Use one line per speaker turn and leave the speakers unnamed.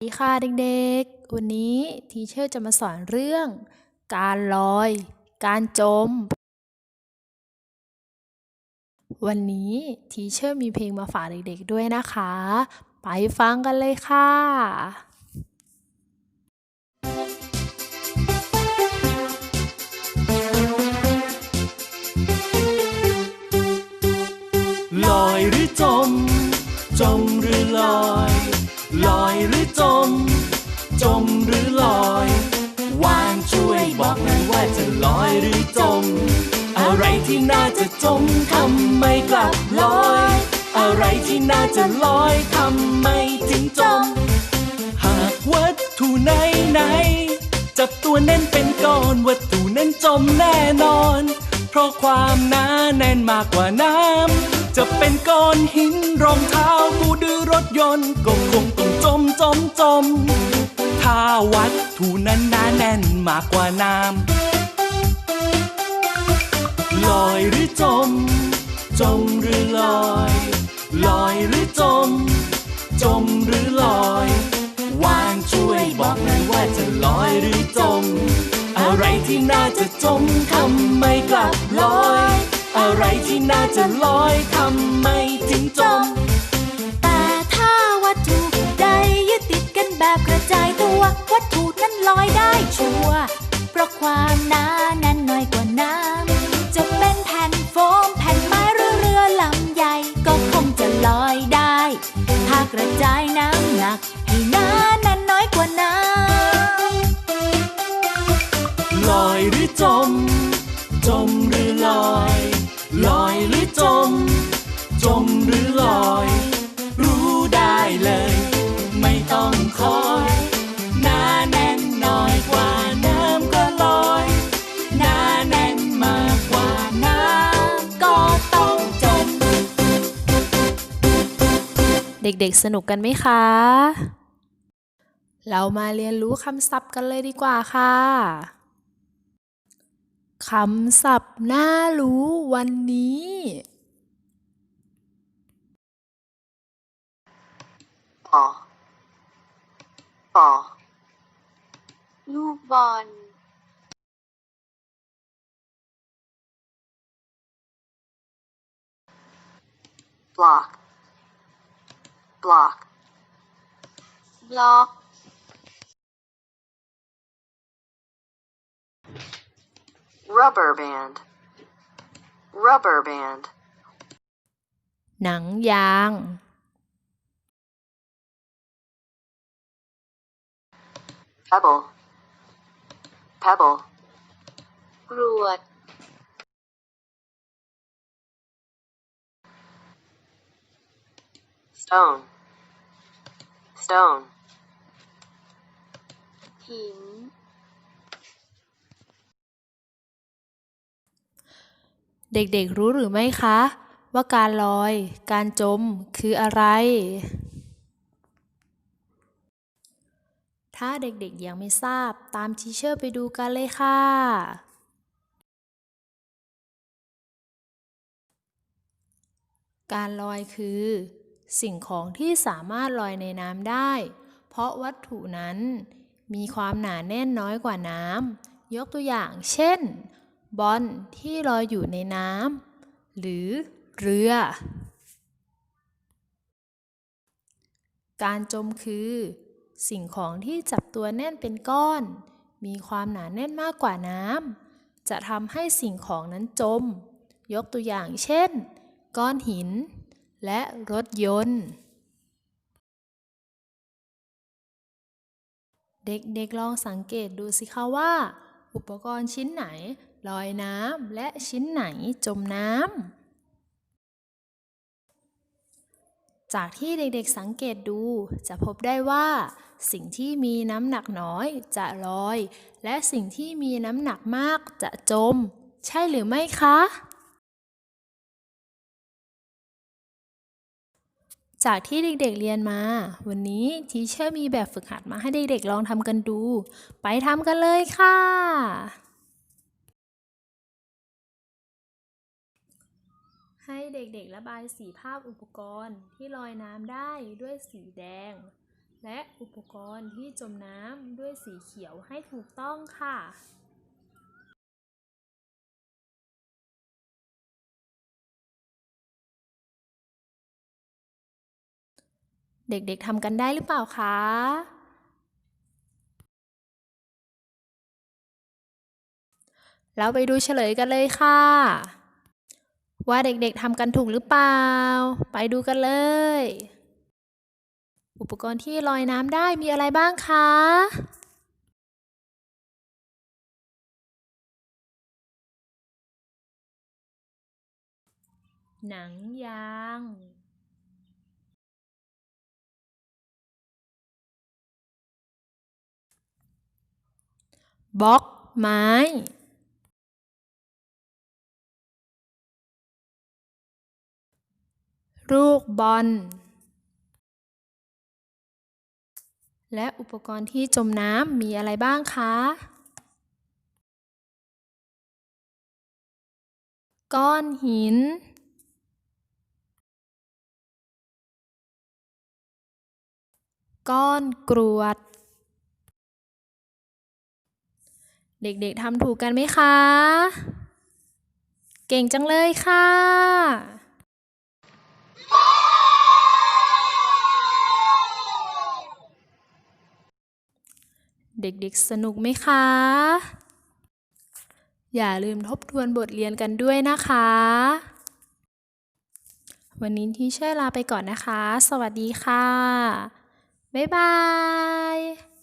สวัสดีค่ะเด็กๆ วันนี้ทีเชอร์จะมาสอนเรื่อง การลอย การจม วันนี้ทีเชอร์มีเพลงมาฝากเด็กๆด้วยนะคะ ไปฟังกันเลยค่ะ
ที่น่าจะจมทำไมกลับลอย อะไรที่น่าจะลอยทำไมถึงจม หากวัตถุไหนไหนจับตัวแน่นเป็นก้อนวัตถุนั้นจมแน่นอน เพราะความหนาแน่นมากกว่าน้ำจะเป็นก้อนหินรองเท้ากู้ดือรถยนต์ก็คงต้องจมจมจมถ้าวัตถุนั้นหนาแน่นมากกว่าน้ำ อยหรือจม จมหรือลอย ลอยหรือจม จมหรือลอย วางช่วยบอกหน่อยว่าจะลอยหรือจม อะไรที่น่าจะจมทำไมกลับลอย อะไรที่น่าจะลอยทำไมถึงจม
แต่ถ้าวัตถุใดยึดติดกันแบบกระจายตัว วัตถุนั้นลอยได้ชัวร์เพราะความหนานั้นน้อยกว่าน้ จม จ
มหรือลอย ลอยหรือจม จมหรือลอย รู้ได้เลย ไม่ต้องคอยหนาแน่นน้อยกว่าน้ำก็ลอยหนาแน่นมากกว่าน้ำ
ก็ต้องจม
เด็กๆ สนุกกันไหมคะ เรามาเรียนรู้คำศัพท์กันเลยดีกว่าค่ะ คำศัพท์น่ารู้วันนี้
ปอปอ
ลูกบอล
บล็อกบล็อก
บล็อก
rubber band rubber band
หนังยาง
pebble pebble
กรวด
stone stone
หิน
เด็กๆรู้หรือไม่คะ ว่าการลอย การจมคืออะไร ถ้าเด็กๆยังไม่ทราบตามทีเชอร์ไปดูกันเลยค่ะ การลอยคือ สิ่งของที่สามารถลอยในน้ำได้ เพราะวัตถุนั้นมีความหนาแน่นน้อยกว่าน้ำยกตัวอย่างเช่น บอลที่ลอยอยู่ในน้ำหรือเรือ การจมคือ สิ่งของที่จับตัวแน่นเป็นก้อน มีความหนาแน่นมากกว่าน้ำจะทำให้สิ่งของนั้นจม ยกตัวอย่างเช่น ก้อนหิน และรถยนต์ เด็กๆลองสังเกตดูสิคะว่า อุปกรณ์ชิ้นไหน ลอยน้ำและชิ้นไหนจมน้ำ จากที่เด็กๆสังเกตดูจะพบได้ว่า สิ่งที่มีน้ำหนักน้อยจะลอย และสิ่งที่มีน้ำหนักมากจะจม ใช่หรือไม่คะ จากที่เด็กๆเรียนมา วันนี้ทีเชอร์มีแบบฝึกหัดมาให้เด็กๆลองทำกันดู ไปทำกันเลยค่ะ ให้เด็กๆระบายสีภาพอุปกรณ์ที่ลอยน้ำได้ด้วยสีแดง และอุปกรณ์ที่จมน้ำด้วยสีเขียวให้ถูกต้องค่ะเด็กๆทำกันได้หรือเปล่าคะ เราไปดูเฉลยกันเลยค่ะ ว่าเด็กๆทำกันถูกหรือเปล่า ไปดูกันเลย อุปกรณ์ที่ลอยน้ำได้มีอะไรบ้างคะ หนังยาง บล็อกไม้ ลูกบอล และอุปกรณ์ที่จมน้ำมีอะไรบ้างคะ ก้อนหิน ก้อนกรวด เด็กๆทำถูกกันไหมคะ เก่งจังเลยค่ะ เด็กๆ สนุกไหมคะ อย่าลืมทบทวนบทเรียนกันด้วยนะคะ วันนี้ที่เช่อลาไปก่อนนะคะ สวัสดีค่ะ บ๊ายบาย